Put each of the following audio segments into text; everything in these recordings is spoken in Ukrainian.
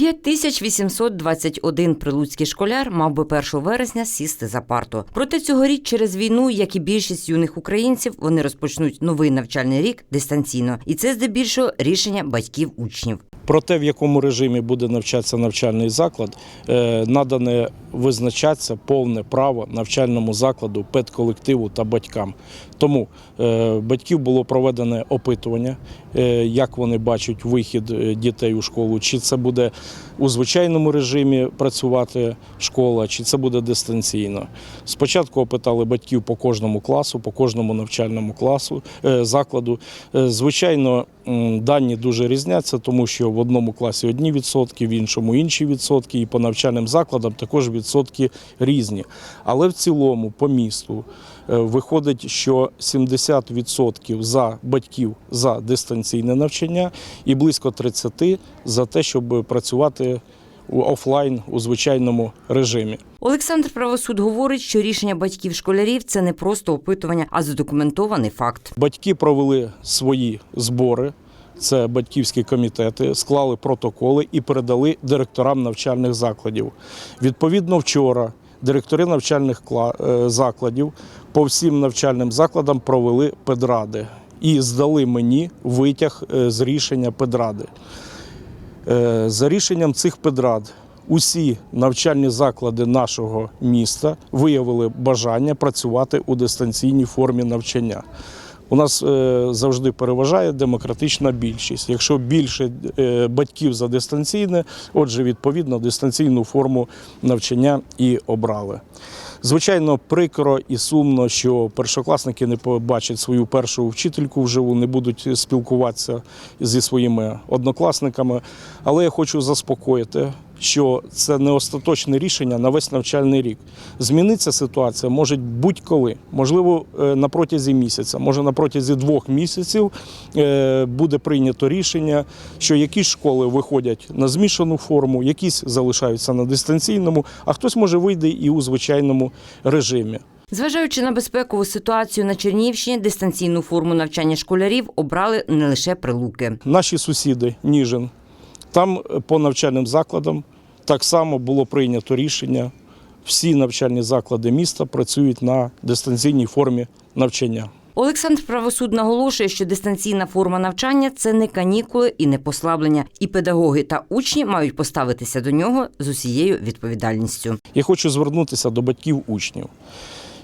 5821 прилуцький школяр мав би 1 вересня сісти за парту. Проте цьогоріч через війну, як і більшість юних українців, вони розпочнуть новий навчальний рік дистанційно, і це здебільшого рішення батьків учнів. Про те, в якому режимі буде навчатися навчальний заклад, е, надане визначатися повне право навчальному закладу, педколективу та батькам. Тому е, батьків було проведене опитування, е, як вони бачать вихід дітей у школу, чи це буде у звичайному режимі працювати школа, чи це буде дистанційно. Спочатку опитали батьків по кожному класу, по кожному навчальному класу закладу. Звичайно, дані дуже різняться, тому що в одному класі одні відсотки, в іншому інші відсотки, і по навчальним закладам також відсотки різні. Але в цілому по місту е, виходить, що 70% за батьків за дистанційне навчання і близько 30% за те, щоб працювати офлайн у звичайному режимі. Олександр Правосуд говорить, що рішення батьків школярів це не просто опитування, а задокументований факт. Батьки провели свої збори. Це батьківські комітети, склали протоколи і передали директорам навчальних закладів. Відповідно, вчора директори навчальних е, закладів по всім навчальним закладам провели педради і здали мені витяг е, з рішення педради. Е, За рішенням цих педрад усі навчальні заклади нашого міста виявили бажання працювати у дистанційній формі навчання. У нас е, завжди переважає демократична більшість. Якщо більше е, батьків за дистанційне, отже, відповідно, дистанційну форму навчання і обрали. Звичайно, прикро і сумно, що першокласники не побачать свою першу вчительку вживу, не будуть спілкуватися зі своїми однокласниками. Але я хочу заспокоїти, що це не остаточне рішення на весь навчальний рік. Зміниться ситуація може будь-коли, можливо, е, на протязі місяця, може на протязі двох місяців е, буде прийнято рішення, що якісь школи виходять на змішану форму, якісь залишаються на дистанційному, а хтось може вийде і у звичайному режимі. Зважаючи на безпекову ситуацію на Чернігівщині, дистанційну форму навчання школярів обрали не лише прилуки. Наші сусіди, Ніжин, там по навчальним закладам так само було прийнято рішення. Всі навчальні заклади міста працюють на дистанційній формі навчання. Олександр Правосуд наголошує, що дистанційна форма навчання це не канікули і не послаблення, і педагоги та учні мають поставитися до нього з усією відповідальністю. Я хочу звернутися до батьків учнів.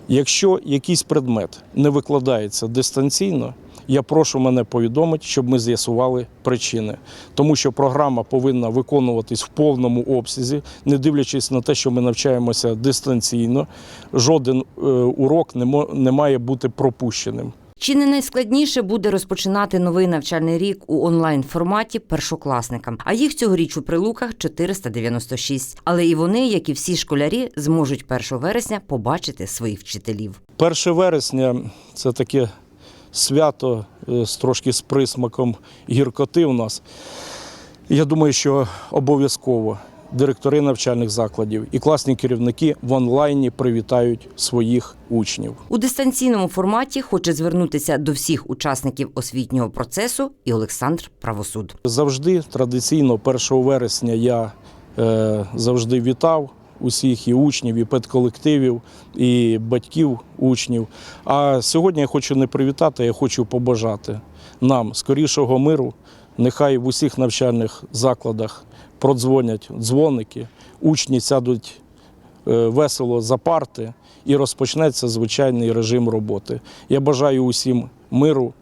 Якщо якийсь предмет не викладається дистанційно, я прошу мене повідомити, щоб ми з'ясували причини. Тому що програма повинна виконуватись в повному обсязі, не дивлячись на те, що ми навчаємося дистанційно. Жоден е, урок не, не має бути пропущеним. Чи не найскладніше буде розпочинати новий навчальний рік у онлайн форматі першокласникам? А їх цьогоріч у прилуках 496. Але і вони, як і всі школярі, зможуть 1 вересня побачити своїх вчителів. 1 вересня це таке свято е, з трошки з присмаком гіркоти у нас. Я думаю, що обов'язково директори навчальних закладів і класні керівники в онлайні привітають своїх учнів. У дистанційному форматі хоче звернутися до всіх учасників освітнього процесу і Олександр Правосуд. Завжди традиційно 1 вересня я е, завжди вітав усіх і учнів, і педколективів, і батьків учнів. А сьогодні я хочу не привітати, я хочу побажати нам скорішого миру. Нехай в усіх навчальних закладах продзвонять дзвоники, учні сядуть е, весело за парти і розпочнеться звичайний режим роботи. Я бажаю усім миру,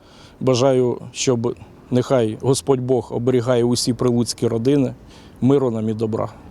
бажаю, щоб нехай Господь Бог оберігає усі прилуцькі родини, миру нам і добра.